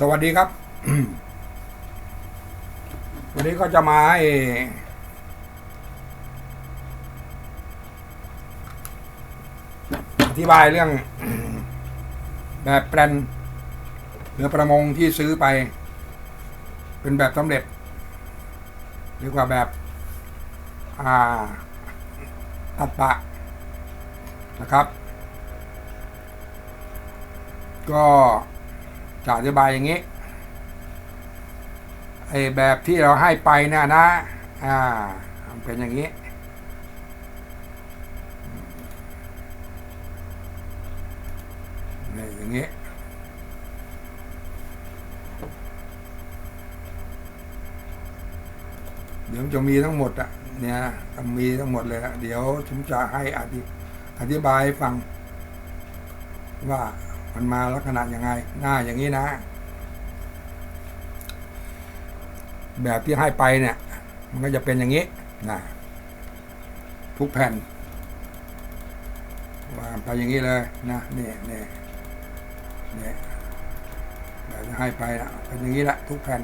สวัสดีครับ วันนี้ก็จะมาให้อธิบายเรื่อง แบบแปลนเรือประมงที่ซื้อไป เป็นแบบสำเร็จ หรือกว่าแบบ อ่า ตัดปะนะครับ ก็ จะอธิบายอย่างนี้ไอ้แบบที่เราให้ไปเนี่ยนะ อ่าเป็นอย่างนี้นี่อย่างนี้เดี๋ยวจะมีทั้งหมดอะเนี่ยมีทั้งหมดเลยอะเดี๋ยวผมจะให้อธิอธิบายฟังว่า มันมาลักษณะยังไง หน้าอย่างนี้นะ แบบที่ให้ไปเนี่ย มันก็จะเป็นอย่างนี้นะทุกแผ่นวางไปอย่างนี้เลยนะนี่นี่นี่แบบที่ให้ไปนะเป็นอย่างนี้แหละทุกแผ่น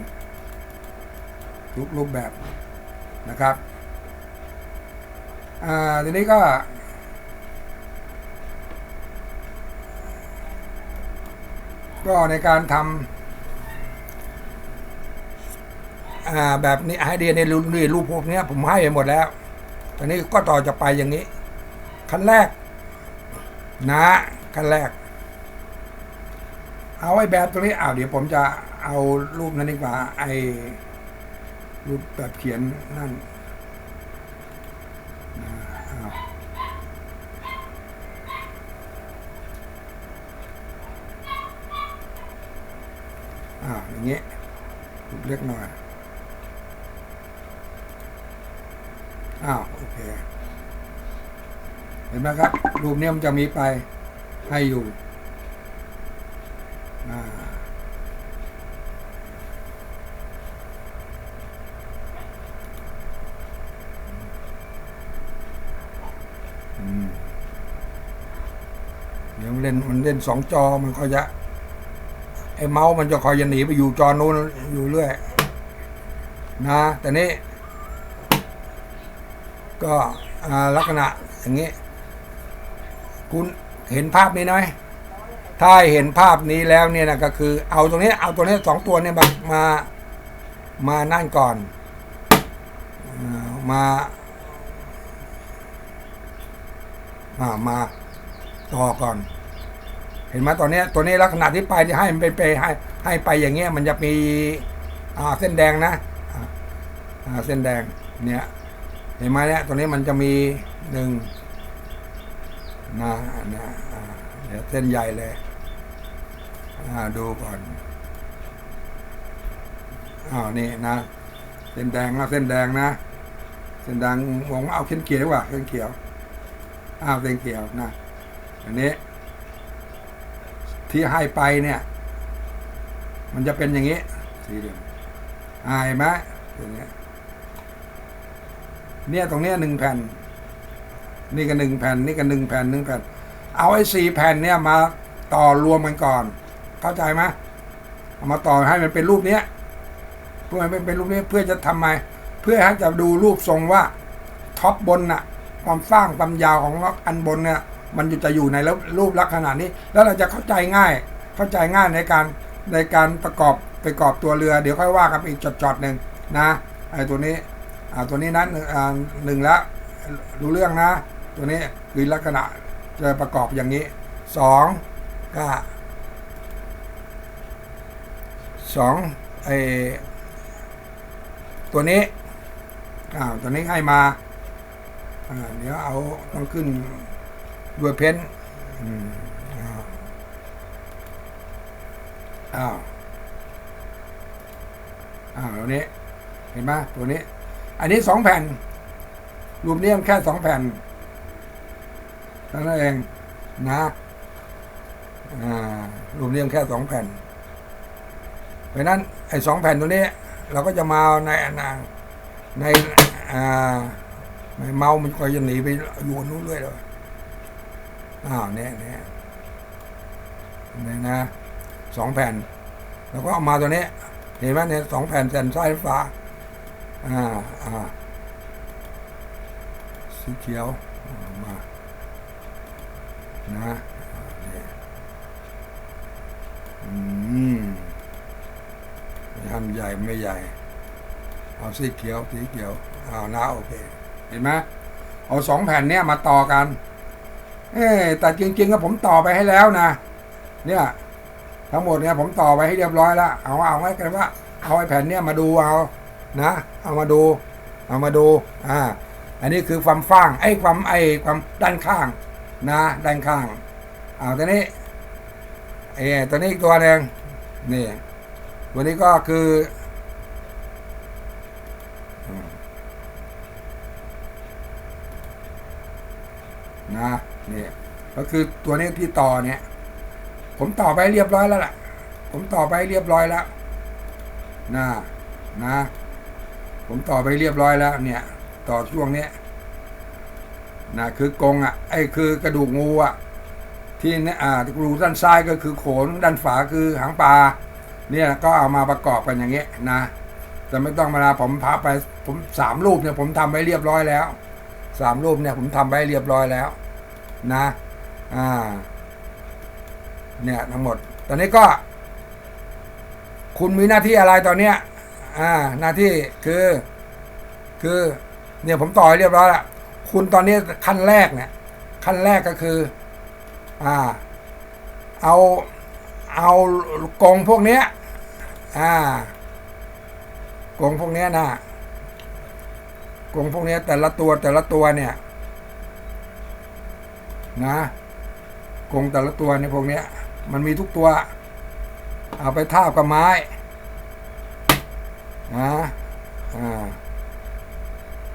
ทุกรูปแบบนะครับอ่าทีนี้ก็ ก็ในการทำแบบนี้ไอเดียในรูปนี่รูปพวกนี้ผมให้ไปหมดแล้ว ตอนนี้ก็ต่อจะไปอย่างนี้ ขั้นแรก นะขั้นแรก เอาไอ้แบบตรงนี้อ้าวเดี๋ยวผมจะเอารูปนั้นดีกว่าไอ้รูปแบบเขียนนั่น อย่างนี้รูเล็กหน่อยอ้าวโอเค เห็นไหมครับ รูปนี้มันจะมีไปให้อยู่อ่าเดี๋ยวมันเล่นมันเล่นสองจอมันก็จะ อ้เมาส์มันจะคอยจะหนีไปอยู่จอนู้นอยู่เรื่อยนะแต่นี้ ก็ลักษณะอย่างนี้ คุณเห็นภาพนี้ไหมถ้าเห็นภาพนี้แล้วเนี่ยนะก็คือ เอาตรงนี้เอาตัวนี้สองตัวเนี่ยมามามานั่นก่อนอ่ามามาต่อก่อน เห็นไหมตอนนี้ตัวนี้ลักษณะที่ไปที่ให้มันเป็นไปให้ให้ไปอย่างเงี้ยมันจะมีอ่าเส้นแดงนะอ่าเส้นแดงเนี่ยเห็นไหมเนี่ยตัวนี้มันจะมีหนึ่งนะนะเดี๋ยวเส้นใหญ่เลยดูก่อนอ้าวนี่นะเส้นแดงนะเส้นแดงนะเส้นแดงมองว่าเอาเส้นเขียวดีกว่าเส้นเขียวอ้าวเส้นเขียวนะอันนี้ ที่ให้ไปเนี่ย มันจะเป็นอย่างนี้สีเหลืองอ่าเห็นไหมตัวเนี้ยเนี่ยตรงเนี้ยหนึ่งแผ่น นี่ก็หนึ่งแผ่น นี่ก็หนึ่งแผ่นหนึ่งแผ่น เอาไอ้สี่แผ่นเนี่ยมาต่อรวมกันก่อน เข้าใจไหมเอามาต่อให้มันเป็นรูปเนี้ยเพื่อให้มันเป็นรูปนี้เพื่อจะทำไม เพื่อให้จะดูรูปทรงว่าท็อปบนน่ะ ความฟ้างความยาวของล็อกอันบนเนี่ย มันจะอยู่ในรูปลักษณะนี้ แล้วเราจะเข้าใจง่าย เข้าใจง่ายในการในการประกอบประกอบตัวเรือ เดี๋ยวค่อยว่ากันอีกจอดๆหนึ่งนะไอ้ตัวนี้อ่าตัวนี้นั้นหนึ่งล้วรู้เรื่องนะ ตัวนี้คือลักษณะจะประกอบอย่างนี้สองก็สองไอตัวนี้อ่าตัวนี้ให้มาอ่าเดี๋ยวเอาต้องขึ้น ด้วยเพนอืมอ้าวอ้าว อ้าวตัวนี้ เห็นไหมตัวนี้ อันนี้สองแผ่น รูปเนี้ยมันแค่สองแผ่นนั้นเองนะอ่ารูปเนี้ยมันแค่สองแผ่น เพราะนั้นไอ้สองแผ่นตัวนี้ เราก็จะมาในในในอ่าในเมามันก็จะหนีไปอยู่นู้นเรื่อยเลย อ้าวเนี่ยเนี่ยเนี่ยนะสองแผ่น แล้วก็เอามาตัวนี้ เห็นไหมเนี่ยสองแผ่นแผ่นซ้ายและขวาอ่าอ่าสีเขียวมานะอ่านี่อืมไม่ทำใหญ่ไม่ใหญ่ เอาสีเขียวสีเขียวเอานะโอเค เห็นไหมเอาสองแผ่นเนี้ยมาต่อกัน เอ๊แต่จริงๆก็ผมต่อไปให้แล้วนะ เนี่ย ทั้งหมดเนี่ยผมต่อไปให้เรียบร้อยแล้ว เอาเอาไว้กันว่า เอาไอ้แผ่นเนี่ยมาดูเอา นะ เอามาดู เอามาดู อ่า อันนี้คือความฟ้าง ไอ้ความไอ้ความด้านข้าง นะ ด้านข้าง เอาตัวนี้ เอ้ตัวนี้อีกตัวหนึ่งนี่ตัวนี้ก็คือม นี่ก็คือตัวนี้ที่ต่อเนี่ย ผมต่อไปเรียบร้อยแล้วล่ะ ผมต่อไปเรียบร้อยแล้วนะนะ ผมต่อไปเรียบร้อยแล้ว เนี่ย ต่อช่วงเนี้ยนะคือกรงอะไอ้คือกระดูกงูอะที่เนี่ยอ่ารูด้านซ้ายก็คือโขนด้านฝาคือหางปลาเนี่ยก็เอามาประกอบกันอย่างเงี้ยนะแต่ไม่ต้องมาลาผมพาไปผมสามรูปเนี่ยผมทำไว้เรียบร้อยแล้วสามรูปเนี่ยผมทำไว้เรียบร้อยแล้ว นะอ่าเนี่ยทั้งหมด ตอนนี้ก็ คุณมีหน้าที่อะไรตอนเนี้ยอ่าหน้าที่คือ คือเนี่ยผมต่อเรียบร้อยละคุณตอนนี้ขั้นแรกเนี่ย ขั้นแรกก็คือ อ่า เอาเอากรงพวกเนี้ย อ่ากรงพวกเนี้ยนะกรงพวกเนี้ยแต่ละตัวแต่ละตัวเนี่ย นะกรงแต่ละตัวในพวกเนี้ย มันมีทุกตัว เอาไปทาบกับไม้นะอ่า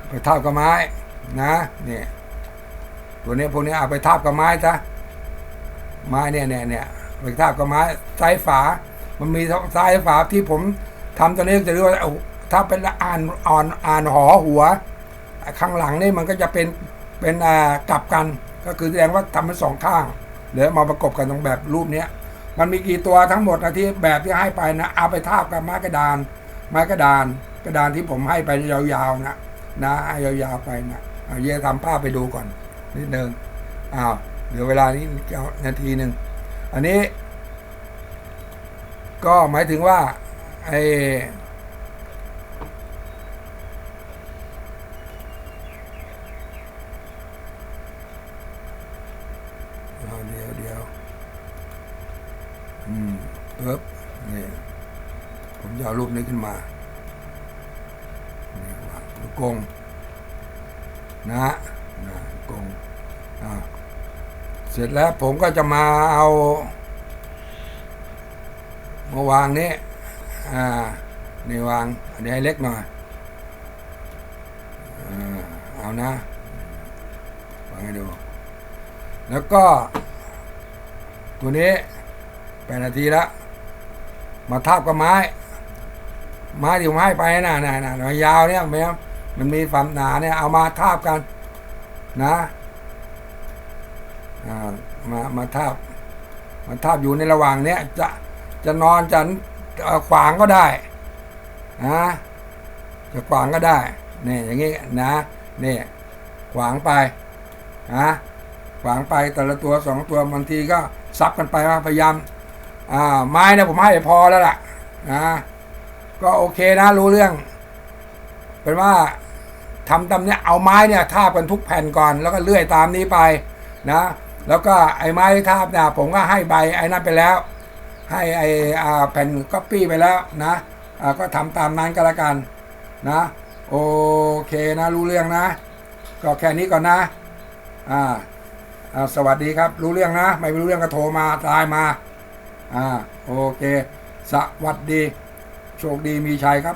ไปทาบกับไม้นะเนี่ยตัวนี้พวกนี้เอาไปทาบกับไม้ซะไม้เนี่ยเนี่ยเนี่ยไปทาบกับไม้ซ้ายฝา มันมีซ้ายฝาที่ผมทำตัวนี้จะเรียกว่าเอาถ้าเป็นอ่านอ่อนอ่านหอหัว ข้างหลังนี่มันก็จะเป็นเป็นอ่ากลับกัน ก็คือแสดงว่าทำเป็นสองข้างเดี๋ยวมาประกบกันตรงแบบรูปเนี้ยมันมีกี่ตัวทั้งหมดนะที่แบบที่ให้ไปนะเอาไปทาบกับไม้กระดาน ไม้กระดาน กระดานที่ผมให้ไปยาวๆนะนะให้ยาวๆไปนะเอาเย่ทำภาพไปดูก่อนนิดนึงอ้าวเดี๋ยวเวลานี้นาทีหนึ่งอันนี้ ก็หมายถึงว่าไอ มปึ๊บนี่ผมจะเอารูปนี้ขึ้นมานี่วางลูกกงนะนะลูกกงอ่าเสร็จแล้วผมก็จะมาเอามาวางนี้อ่านี่วางอันนี้ให้เล็กหน่อยเอานะวางให้ดู แล้วก็ ตัวนี้แปดนาทีแล้ว มาทาบกับไม้ไม้ที่ผมให้ไปน่ะน่ะน่ะน่ะยาวเนี่ยมันมันมีความหนาเนี่ย เอามาทาบกันนะมามาทาบมาทาบอยู่ในระหว่างเนี้ยจะจะนอนจะขวางก็ได้นะจะขวางก็ได้นี่อย่างงี้นะนี่ขวางไปนะขวางไปแต่ละตัวสองตัวบางทีก็ซับกันไปว่าพยายาม อ่าไม้เนี่ยผมให้พอแล้วล่ะนะก็โอเคนะรู้เรื่อง เป็นว่าทำตามเนี้ยเอาไม้เนี่ยทาบกันทุกแผ่นก่อน แล้วก็เลื่อยตามนี้ไปนะ แล้วก็ไอ้ไม้ที่ทาบเนี่ยผมก็ให้ใบไอ้นั่นไปแล้ว ให้ไออ่าแผ่นก๊อปปี้ไปแล้วนะอ่าก็ทำตามนั้นก็แล้วกันนะโอเคนะรู้เรื่องนะ ก็แค่นี้ก่อนนะอ่าอ่าสวัสดีครับรู้เรื่องนะ ไม่รู้เรื่องก็โทรมาไลน์มา อ่าโอเค สวัสดี โชคดีมีชัยครับ